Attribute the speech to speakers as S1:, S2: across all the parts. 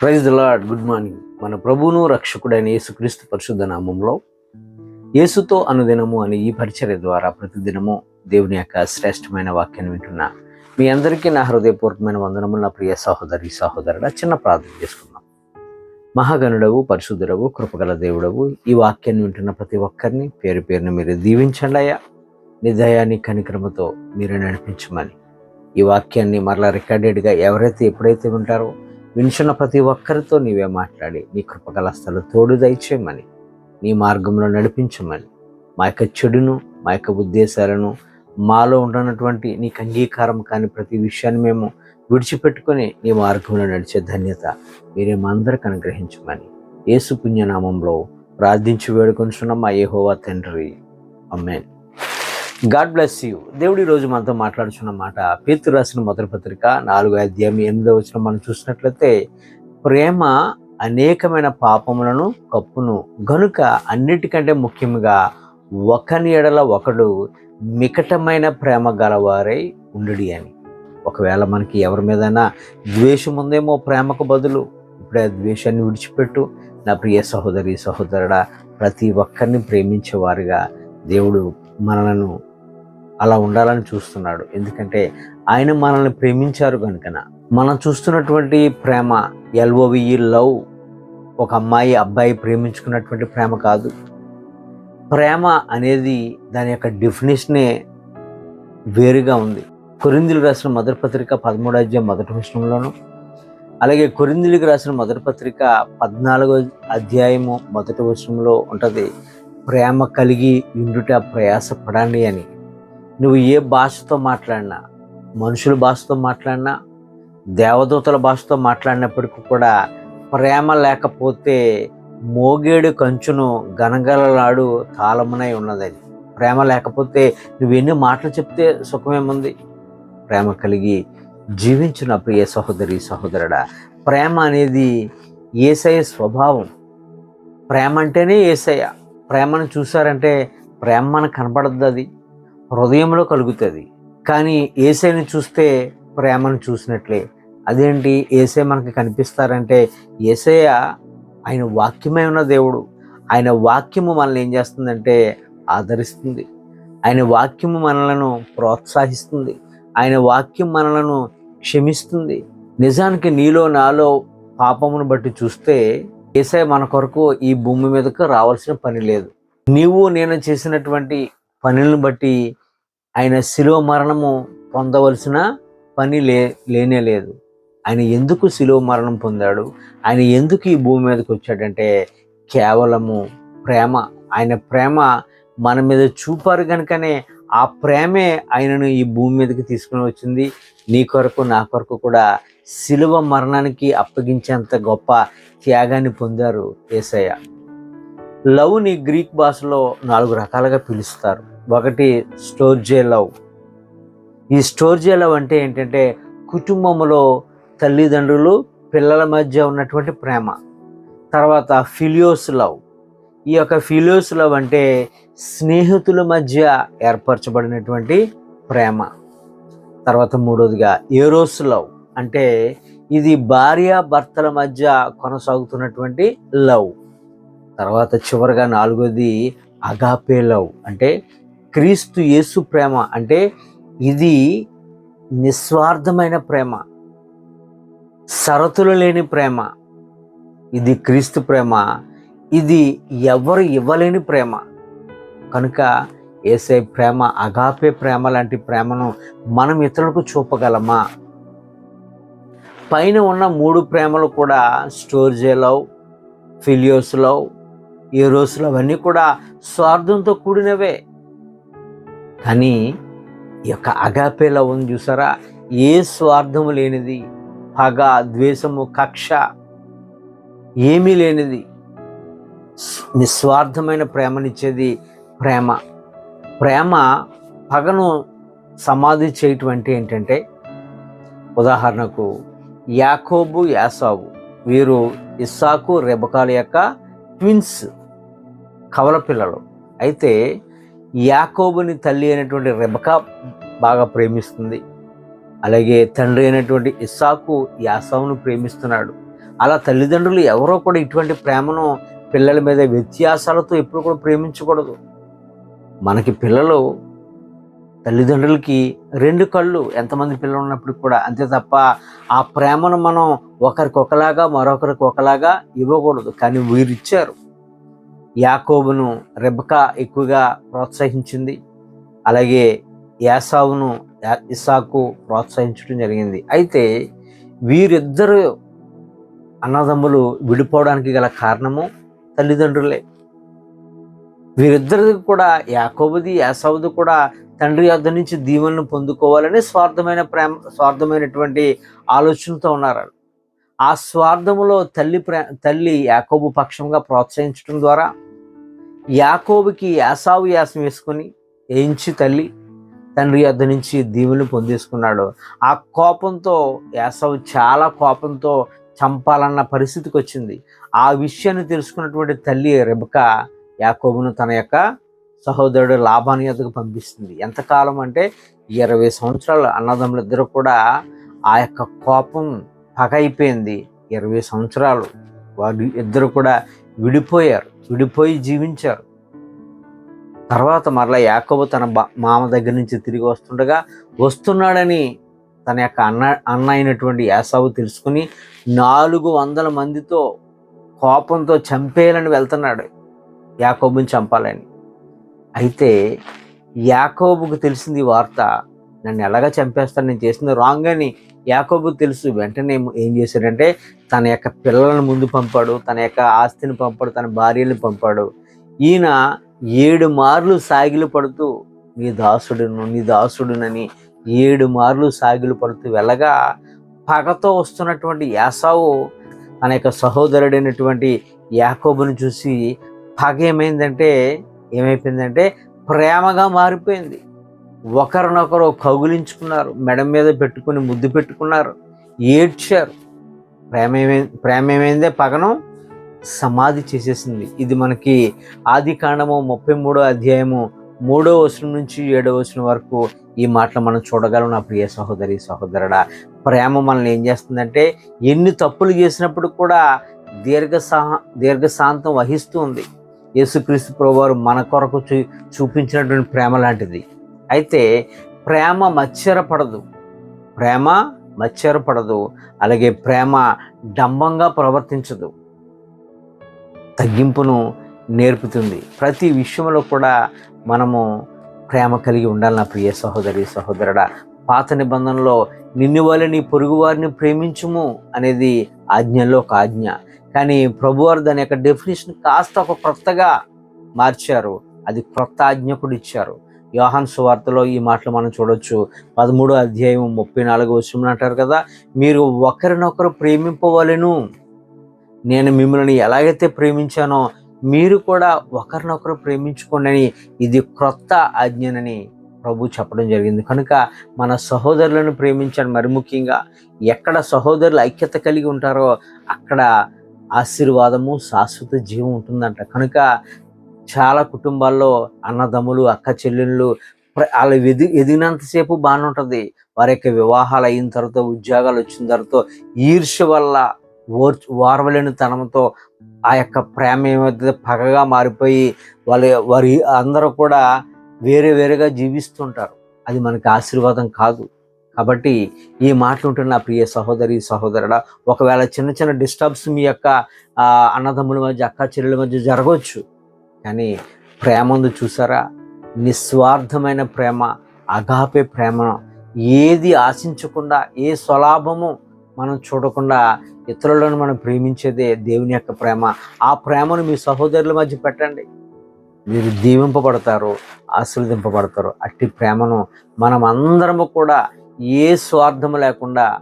S1: Praise lord good morning మన ప్రభువును రక్షకుడైన యేసుక్రీస్తు పరిశుద్ధ నామంలో యేసుతో అనుదినము అని ఈ పరిచర్య ద్వారా ప్రతిదినము దేవుని యొక్క శ్రేష్టమైన వాక్యాన్ని వింటున్నా మీ అందరికీ నా హృదయపూర్వకమైన వందనములు. నా ప్రియ సహోదరి సహోదరుడ చిన్న ప్రార్థన చేసుకుందాం. మహాగణుడవు పరిశుద్ధుడవు కృపగల దేవుడవు ఈ వాక్యాన్ని వింటున్న ప్రతి ఒక్కరిని పేరు పేరుని మీరు దీవించండి అయ్యా. నీ కనిక్రమతో మీరు నడిపించమని ఈ వాక్యాన్ని మరలా రికార్డెడ్గా ఎవరైతే ఎప్పుడైతే వింటారో వింటున్న ప్రతి ఒక్కరితో నీవే మాట్లాడి నీ కృపగల స్థలు తోడు దయచేయమని నీ మార్గంలో నడిపించమని మా యొక్క చెడును మా యొక్క ఉద్దేశాలను మాలో ఉండనటువంటి నీకు అంగీకారం కాని ప్రతి విషయాన్ని మేము విడిచిపెట్టుకొని నీ మార్గంలో నడిచే ధన్యత మీరే మా అందరికి అనుగ్రహించమని యేసు పుణ్యనామంలో ప్రార్థించి వేడుకొంచున్న మా ఏహోవా తండ్రి. Amen God bless you. దేవుడి రోజు మనతో మాట్లాడుచున్న మాట పేతు రాసిన మొదటి పత్రిక నాలుగో అధ్యాయం ఎనిమిదో వచ్చిన మనం చూసినట్లయితే ప్రేమ అనేకమైన పాపములను కప్పును గనుక అన్నిటికంటే ముఖ్యంగా ఒకని ఎడల ఒకడు మికటమైన ప్రేమ గలవారై ఉండుడి అని. ఒకవేళ మనకి ఎవరి మీదైనా ద్వేషం ఉందేమో ప్రేమకు బదులు ఇప్పుడే ద్వేషాన్ని విడిచిపెట్టు. నా ప్రియ సహోదరి సహోదరుడా ప్రతి ఒక్కరిని ప్రేమించేవారుగా దేవుడు మనలను అలా ఉండాలని చూస్తున్నాడు. ఎందుకంటే ఆయన మనల్ని ప్రేమించారు కనుకన. మనం చూస్తున్నటువంటి ప్రేమ ఎల్ఓవిఈ లవ్ ఒక అమ్మాయి అబ్బాయి ప్రేమించుకున్నటువంటి ప్రేమ కాదు. ప్రేమ అనేది దాని యొక్క డెఫినేషనే వేరుగా ఉంది. కొరిందులు రాసిన మొదటి పత్రిక పదమూడు అధ్యాయం మొదటి విషయంలోను అలాగే కొరిందులకు రాసిన మొదటి పత్రిక పద్నాలుగో అధ్యాయము మొదటి వర్షంలో ఉంటుంది. ప్రేమ కలిగి ఉండుట ప్రయాసపడండి అని. నువ్వు ఏ భాషతో మాట్లాడినా మనుషుల భాషతో మాట్లాడినా దేవదూతల భాషతో మాట్లాడినప్పటికీ కూడా ప్రేమ లేకపోతే మోగేడు కంచును గనగలలాడు తాళమునై ఉన్నది ప్రేమ లేకపోతే నువ్వు ఎన్ని మాటలు చెప్తే సుఖమేముంది? ప్రేమ కలిగి జీవించిన ప్రియ సహోదరి సహోదరుడా ప్రేమ అనేది ఏసయ స్వభావం. ప్రేమ అంటేనే ఏసయ ప్రేమను చూసారంటే ప్రేమ మనకు కనపడద్దు అది హృదయంలో కలుగుతుంది. కానీ ఏసైని చూస్తే ప్రేమను చూసినట్లే. అదేంటి? ఏసై మనకి కనిపిస్తారంటే ఏసయ్య ఆయన వాక్యమే ఉన్న దేవుడు. ఆయన వాక్యము మనల్ని ఏం చేస్తుందంటే ఆదరిస్తుంది. ఆయన వాక్యము మనలను ప్రోత్సహిస్తుంది. ఆయన వాక్యం మనలను క్షమిస్తుంది. నిజానికి నీలో నాలో పాపమును బట్టి చూస్తే ఏసై మన కొరకు ఈ భూమి మీదకు రావాల్సిన పని లేదు. నీవు నేను చేసినటువంటి పనులను బట్టి ఆయన శిలువ మరణము పొందవలసిన పని లే లేనే లేదు. ఆయన ఎందుకు శిలువ మరణం పొందాడు? ఆయన ఎందుకు ఈ భూమి మీదకి వచ్చాడంటే కేవలము ప్రేమ. ఆయన ప్రేమ మన మీద చూపారు కనుకనే ఆ ప్రేమే ఆయనను ఈ భూమి మీదకి తీసుకుని వచ్చింది. నీ కొరకు నా కొరకు కూడా శిలువ మరణానికి అప్పగించేంత గొప్ప త్యాగాన్ని పొందారు ఏసయ్య. లవ్ని గ్రీక్ భాషలో నాలుగు రకాలుగా పిలుస్తారు. ఒకటి స్టోర్జే లవ్. ఈ స్టోర్జే లవ్ అంటే ఏంటంటే కుటుంబంలో తల్లిదండ్రులు పిల్లల మధ్య ఉన్నటువంటి ప్రేమ. తర్వాత ఫిలియోస్ లవ్. ఈ యొక్క ఫిలియోస్ లవ్ అంటే స్నేహితుల మధ్య ఏర్పరచబడినటువంటి ప్రేమ. తర్వాత మూడోదిగా ఏరోస్ లవ్ అంటే ఇది భార్య భర్తల మధ్య కొనసాగుతున్నటువంటి లవ్. తర్వాత చివరిగా నాలుగోది అగాపే లవ్ అంటే క్రీస్తు యేసు ప్రేమ అంటే ఇది నిస్వార్థమైన ప్రేమ షరతులు లేని ప్రేమ. ఇది క్రీస్తు ప్రేమ ఇది ఎవరు ఇవ్వలేని ప్రేమ. కనుక ఏసే ప్రేమ అగాపే ప్రేమ లాంటి ప్రేమను మనం ఇతరులకు చూపగలమా? పైన ఉన్న మూడు ప్రేమలు కూడా storge love philia love eros love అన్నీ కూడా స్వార్థంతో కూడినవే. కానీ ఈ యొక్క అగాపే లవ్ ఉంది చూసారా? ఏ స్వార్థము లేనిది పగ ద్వేషము కక్ష ఏమీ లేనిది. నిస్వార్థమైన ప్రేమనిచ్చేది ప్రేమ. ప్రేమ పగను సమాధి చేయటం అంటే ఏంటంటే ఉదాహరణకు యాకోబు యాసావు వీరు ఇస్సాకు రెబకాల యొక్క ట్విన్స్ కవల పిల్లలు. అయితే యాకోబుని తల్లి అయినటువంటి రెబకా బాగా ప్రేమిస్తుంది. అలాగే తండ్రి అయినటువంటి ఇస్సాకు యాసవును ప్రేమిస్తున్నాడు. అలా తల్లిదండ్రులు ఎవరో కూడా ఇటువంటి ప్రేమను పిల్లల మీద వ్యత్యాసాలతో ఎప్పుడు కూడా ప్రేమించకూడదు. మనకి పిల్లలు తల్లిదండ్రులకి రెండు కళ్ళు ఎంతమంది పిల్లలు ఉన్నప్పుడు కూడా అంతే తప్ప ఆ ప్రేమను మనం ఒకరికి ఒకలాగా మరొకరికి ఒకలాగా ఇవ్వకూడదు. కానీ వీరిచ్చారు. యాకోబును రెబకా ఎక్కువగా ప్రోత్సహించింది. అలాగే యాసావును ఇసాకు ప్రోత్సహించడం జరిగింది. అయితే వీరిద్దరు అన్నదమ్ములు విడిపోవడానికి గల కారణము తల్లిదండ్రులే. వీరిద్దరిది కూడా యాకోబుది యాసవుది కూడా తండ్రి యొద్ద నుంచి దీవెనను పొందుకోవాలని స్వార్థమైన ప్రేమ స్వార్థమైనటువంటి ఆలోచనతో ఉన్నారు ఆ స్వార్థములో తల్లి ప్రే తల్లి యాకోబు పక్షంగా ప్రోత్సహించడం ద్వారా యాకోబుకి యాసావు యాసం వేసుకొని వేయించి తల్లి తండ్రి యొద్ద నుంచి దీవుని పొందేసుకున్నాడు. ఆ కోపంతో యాసవు చాలా కోపంతో చంపాలన్న పరిస్థితికి వచ్చింది. ఆ విషయాన్ని తెలుసుకున్నటువంటి తల్లి రెబక యాకోబును తన యొక్క సహోదరుడు లాభాని యొద్దకు పంపిస్తుంది. ఎంతకాలం అంటే ఇరవై సంవత్సరాలు. అన్నదమ్ములు ఇద్దరు కూడా ఆ యొక్క కోపం పగ అయిపోయింది. ఇరవై సంవత్సరాలు. వారు ఇద్దరు కూడా విడిపోయారు విడిపోయి జీవించారు. తర్వాత మరలా యాకోబు తన బా- మామ దగ్గర నుంచి తిరిగి వస్తుండగా వస్తున్నాడని తన యొక్క అన్న అన్న అయినటువంటి యాసావు తెలుసుకుని నాలుగు వందల మందితో కోపంతో చంపేయాలని వెళ్తున్నాడు యాకోబుని చంపాలని. అయితే యాకోబుకు తెలిసింది ఈ వార్త నన్ను ఎలాగ చంపేస్తాను నేను చేసింది రాంగ్ అని యాకోబు తెలుసు వెంటనే ఏం చేశాడంటే తన యొక్క పిల్లలను ముందు పంపాడు తన యొక్క ఆస్తిని పంపాడు తన భార్యని పంపాడు. ఈయన ఏడు మార్లు సాగిలు పడుతూ నీ దాసుడును నీ దాసుడునని ఏడు మార్లు సాగిలు పడుతూ వెళ్ళగా పగతో వస్తున్నటువంటి యాసావు తన యొక్క సహోదరుడైనటువంటి యాకోబుని చూసి పగ ఏమైందంటే ఏమైపోయిందంటే ప్రేమగా మారిపోయింది. ఒకరినొకరు కౌగులించుకున్నారు మెడ మీద పెట్టుకుని ముద్దు పెట్టుకున్నారు ఏడ్చారు. ప్రేమ ప్రేమేమైందే? పగనం సమాధి చేసేసింది. ఇది మనకి ఆది కాండము ముప్పై మూడో అధ్యాయము మూడో వచనం నుంచి ఏడో వచనం వరకు ఈ మాటలు మనం చూడగలం. నా ప్రియ సహోదరి సహోదరుడా ప్రేమ మనల్ని ఏం చేస్తుందంటే ఎన్ని తప్పులు చేసినప్పుడు కూడా దీర్ఘ దీర్ఘశాంతం వహిస్తూ ఉంది. యేసుక్రీస్తు ప్రభువారు మన కొరకు చూ చూపించినటువంటి ప్రేమ లాంటిది. అయితే ప్రేమ మచ్చరపడదు ప్రేమ మత్సరపడదు. అలాగే ప్రేమ డంబంగా ప్రవర్తించదు. తగ్గింపును నేర్పుతుంది. ప్రతి విషయంలో కూడా మనము ప్రేమ కలిగి ఉండాలి నా ప్రియ సహోదరి సహోదరుడా. పాత నిబంధనలో నిన్ను వల్ల నీ పొరుగు వారిని ప్రేమించుము అనేది ఆజ్ఞలో ఒక ఆజ్ఞ. కానీ ప్రభువారు దాని యొక్క డెఫినేషన్ కాస్త ఒక క్రొత్తగా మార్చారు. అది క్రొత్త ఆజ్ఞ కూడా ఇచ్చారు. యోహాన్ సువార్తలో ఈ మాటలు మనం చూడొచ్చు. పదమూడు అధ్యాయం ముప్పై నాలుగు వచ్చిన అంటారు కదా మీరు ఒకరినొకరు ప్రేమింపవలను. నేను మిమ్మల్ని ఎలాగైతే ప్రేమించానో మీరు కూడా ఒకరినొకరు ప్రేమించుకోండి అని ఇది క్రొత్త ఆజ్ఞనని ప్రభు చెప్పడం జరిగింది. కనుక మన సహోదరులను ప్రేమించండి. మరి ముఖ్యంగా ఎక్కడ సహోదరులు ఐక్యత కలిగి ఉంటారో అక్కడ ఆశీర్వాదము శాశ్వత జీవం ఉంటుందంట. కనుక చాలా కుటుంబాల్లో అన్నదమ్ములు అక్క చెల్లెళ్ళు వాళ్ళు వాళ్ళ ఎది ఎదిగినంతసేపు బాగానే ఉంటుంది. వారి యొక్క వివాహాలు అయిన తర్వాత ఉద్యోగాలు వచ్చిన తర్వాత ఈర్ష్య వల్ల ఓర్ వారవలేని తనంతో ఆ యొక్క ప్రేమ ఏమవుతుంది పగగా మారిపోయి వాళ్ళ వారి అందరూ కూడా వేరే వేరేగా జీవిస్తుంటారు. అది మనకి ఆశీర్వాదం కాదు. కాబట్టి ఈ మాటలు నా ప్రియ సహోదరి సహోదరుడ ఒకవేళ చిన్న చిన్న డిస్టర్బ్స్ మీ యొక్క అన్నదమ్ముల మధ్య అక్క చెల్లెల మధ్య జరగవచ్చు. కానీ ప్రేమ ఉంది చూసారా? నిస్వార్థమైన ప్రేమ అగాపే ప్రేమ. ఏది ఆశించకుండా ఏ స్వలాభము మనం చూడకుండా ఇతరులను మనం ప్రేమించేదే దేవుని యొక్క ప్రేమ. ఆ ప్రేమను మీ సహోదరుల మధ్య పెట్టండి. మీరు దీవింపబడతారు ఆశీర్వదింపబడతారు. అట్టి ప్రేమను మనం అందరము కూడా ఏ స్వార్థము లేకుండా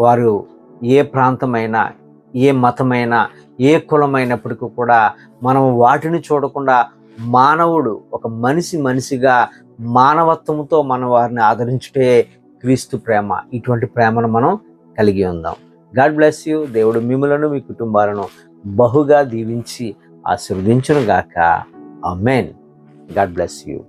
S1: వారు ఏ ప్రాంతమైనా ఏ మతమైనా ఏ కులమైనప్పటికీ కూడా మనం వాటిని చూడకుండా మానవుడు ఒక మనిషి మనిషిగా మానవత్వంతో మనం వారిని ఆదరించుటే క్రీస్తు ప్రేమ. ఇటువంటి ప్రేమను మనం కలిగి ఉందాం. God bless you. దేవుడు మిమ్మలను మీ కుటుంబాలను బహుగా దీవించి ఆశీర్వదించును గాక అమెన్ గాడ్ బ్లెస్ యూ.